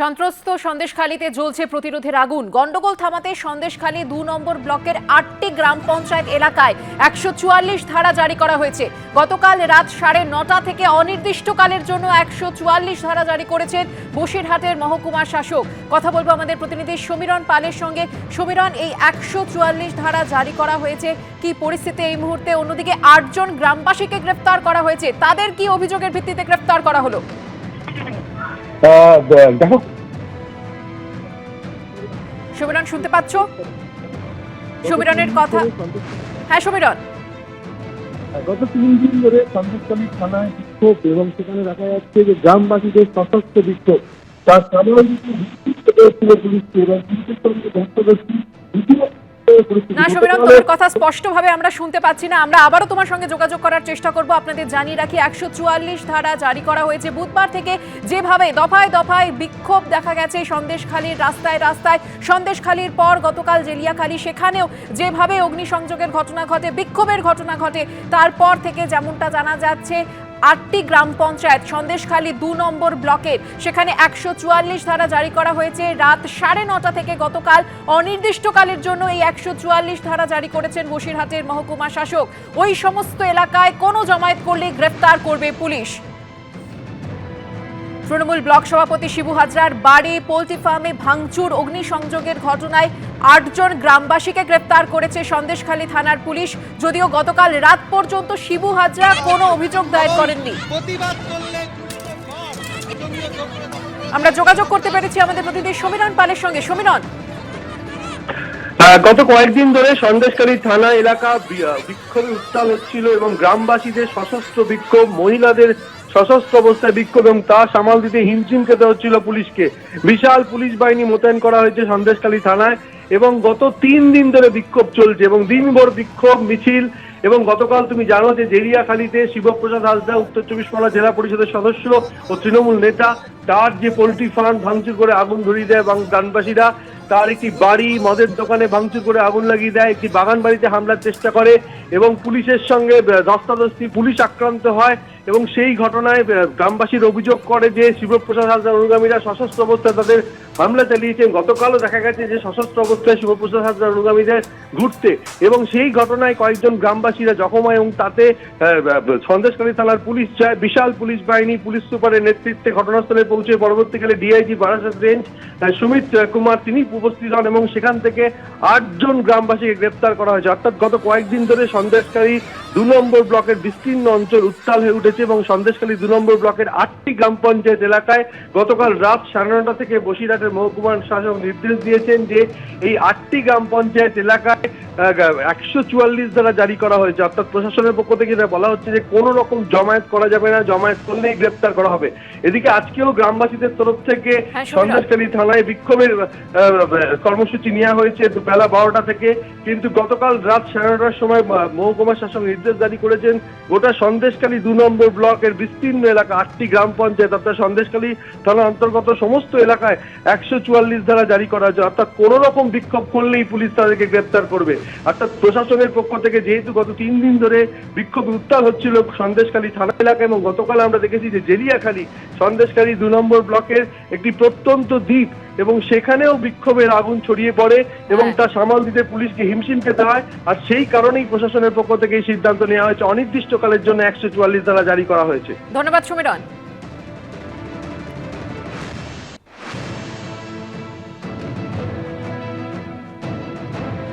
সন্ত্রস্ত সন্দেশখালীতে জ্বলছে প্রতিরোধের আগুন। গন্ডগোল থামাতে সন্দেশখালী দু নম্বর ব্লকের আটটি গ্রাম পঞ্চায়েত এলাকায় একশো চুয়াল্লিশ ধারা জারি করা হয়েছে। গতকাল রাত সাড়ে নটা থেকে অনির্দিষ্টকালের জন্য একশো চুয়াল্লিশ ধারা জারি করেছেন বসিরহাটের মহকুমা শাসক। কথা বলব আমাদের প্রতিনিধি সমীরণ পালের সঙ্গে। সমীরণ, এই একশো চুয়াল্লিশ ধারা জারি করা হয়েছে। কি পরিস্থিতি এই মুহূর্তে? অন্যদিকে আটজন গ্রামবাসীকে গ্রেপ্তার করা হয়েছে। তাদের কি অভিযোগের ভিত্তিতে গ্রেপ্তার করা হলো? দেখো। সমীরণ শুনতে পাচ্ছ? সমীরণের কথা হ্যাঁ সমীরণ। গত তিন দিন ধরে সন্দেশকালী থানায় বিক্ষোভ এবং সেখানে দেখা যাচ্ছে যে গ্রামবাসীদের সশস্ত্র বিক্ষোভ। তার সাধারণ ছিল পুলিশকে এবং পুলিশের সঙ্গে ধস্তাধস্তি। রীতিমতো। না সমীরণ, তোমার কথা স্পষ্টভাবে আমরা শুনতে পাচ্ছি না। আমরা আবারও তোমার সঙ্গে যোগাযোগ করার চেষ্টা করব। আপনাদের জানিয়ে রাখি, একশো চুয়াল্লিশ ধারা জারি করা হয়েছে। বুধবার থেকে যেভাবে দফায় দফায় বিক্ষোভ দেখা গেছে সন্দেশখালীর রাস্তায় রাস্তায়। সন্দেশখালীর পর গতকাল জেলিয়াখালী, সেখানেও যেভাবে অগ্নিসংযোগের ঘটনা ঘটে, বিক্ষোভের ঘটনা ঘটে, তারপর থেকে যেমনটা জানা যাচ্ছে আটটি গ্রাম পঞ্চায়েত, সন্দেশখালী দু নম্বর ব্লকের। সেখানে একশো চুয়াল্লিশ ধারা জারি করা হয়েছে। রাত সাড়ে নটা থেকে গতকাল অনির্দিষ্টকালের জন্য এই একশো চুয়াল্লিশ ধারা জারি করেছেন বসিরহাটের মহকুমা শাসক। ওই সমস্ত এলাকায় কোনো জমায়েত করলে গ্রেপ্তার করবে পুলিশ। তৃণমূল ব্লক সভাপতি শিবু হাজরার বাড়ি পোলট্রি ফার্মে ভাঙচুর অগ্নিসংযোগের ঘটনায় আটজন গ্রামবাসীকে গ্রেপ্তার করেছে সন্দেশখালী থানার পুলিশ। যদিও গতকাল রাত পর্যন্ত শিবু হাজরা কোনো অভিযোগ দায়ের করেননি। আমরা যোগাযোগ করতে পেরেছি আমাদের প্রতিনিধি সমীরণ পালের সঙ্গে। সমীরণ। আহ, গত কয়েকদিন ধরে সন্দেশকারী থানা এলাকা বিক্ষোভে উত্তাল হচ্ছিল এবং গ্রামবাসীদের সশস্ত্র বিক্ষোভ মহিলাদের সশস্ত্র অবস্থায় বিক্ষোভ এবং তা সামাল দিতে হিমশিম খেতে হচ্ছিল পুলিশকে। বিশাল পুলিশ বাহিনী মোতায়েন করা হয়েছে সন্দেশকালী থানায় এবং গত তিন দিন ধরে বিক্ষোভ চলছে এবং দিনভর বিক্ষোভ, মিছিল এবং গতকাল তুমি জানো যে জেরিয়াখালীতে শিবপ্রসাদ হাসদা, উত্তর চব্বিশ পরগনা জেলা পরিষদের সদস্য ও তৃণমূল নেতা, তার যে পোলট্রি ফার্ম ভাঙচুর করে আগুন ধরিয়ে দেয় এবং গ্রামবাসীরা, তার একটি বাড়ি মদের দোকানে ভাঙচুর করে আগুন লাগিয়ে দেয়, একটি বাগান বাড়িতে হামলার চেষ্টা করে এবং পুলিশের সঙ্গে ধস্তাধস্তি পুলিশ আক্রান্ত হয়। এবং সেই ঘটনায় গ্রামবাসীর অভিযোগ করে যে শিবপ্রসাদ হাসদার অনুগামীরা সশস্ত্র অবস্থায় তাদের হামলা চালিয়েছেন গতকালও দেখা গেছে যে সশস্ত্র অবস্থায় শিবপ্রসাদ হাসদার অনুগামীদের ঘুরতে। এবং সেই ঘটনায় কয়েকজন গ্রামবাসীরা জখম হয় এবং তাতে সন্দেশকারী থানার পুলিশ যায়, বিশাল পুলিশ বাহিনী, পুলিশ সুপারের নেতৃত্বে ঘটনাস্থলে পৌঁছে পরবর্তীকালে ডিআইজি বারাসাত রেঞ্জ সুমিত কুমার তিনি উপস্থিত হন এবং সেখান থেকে আটজন গ্রামবাসীকে গ্রেপ্তার করা হয়েছে। অর্থাৎ গত কয়েকদিন ধরে সন্দেশকারী দু নম্বর ব্লকের বিস্তীর্ণ অঞ্চল উত্তাল হয়ে উঠেছে এবং সন্দেশখালী দু নম্বর ব্লকের আটটি গ্রাম পঞ্চায়েত এলাকায় গতকাল রাত সাড়ে নটা থেকে বসিরহাটের মহকুমার শাসক নির্দেশ দিয়েছেন যে এই আটটি গ্রাম পঞ্চায়েত এলাকায় একশো চুয়াল্লিশ দ্বারা জারি করা হয়েছে। অর্থাৎ প্রশাসনের পক্ষ থেকে যেটা বলা হচ্ছে যে কোনো রকম জমায়েত করা যাবে না জমায়েত করলেই গ্রেপ্তার করা হবে। এদিকে আজকেও গ্রামবাসীদের তরফ থেকে হ্যাঁ, থানায় বিক্ষোভের কর্মসূচি নেওয়া হয়েছে বেলা বারোটা থেকে। কিন্তু গতকাল রাত সাড়ে নটার সময় মহকুমা শাসক নির্দেশ জারি করেছেন গোটা সন্দেশখালী দু নম্বর ব্লকের বিস্তীর্ণ এলাকা আটটি গ্রাম পঞ্চায়েত অর্থাৎ সন্দেশখালী থানার অন্তর্গত সমস্ত এলাকায় একশো চুয়াল্লিশ ধারা জারি করা হয়েছে। অর্থাৎ কোনো রকম বিক্ষোভ করলেই পুলিশ তাদেরকে গ্রেপ্তার করবে। অর্থাৎ প্রশাসনের পক্ষ থেকে যেহেতু গত তিন দিন ধরে বিক্ষোভ উত্তাল হচ্ছিল সন্দেশখালী থানা এলাকা এবং গতকাল আমরা দেখেছি যে জেলিয়াখালী সন্দেশখালী দু নম্বর ব্লকের একটি প্রত্যন্ত দ্বীপ এবং সেখানেও বিক্ষোভের আগুন ছড়িয়ে পড়ে এবং হ্যাঁ। তা সামাল দিতে পুলিশকে হিমশিম খেতে হয়। আর সেই কারণেই প্রশাসনের পক্ষ থেকে এই সিদ্ধান্ত নেওয়া হয়েছে। অনির্দিষ্টকালের জন্য একশো চুয়াল্লিশ ধারা জারি করা হয়েছে। ধন্যবাদ সমীরণ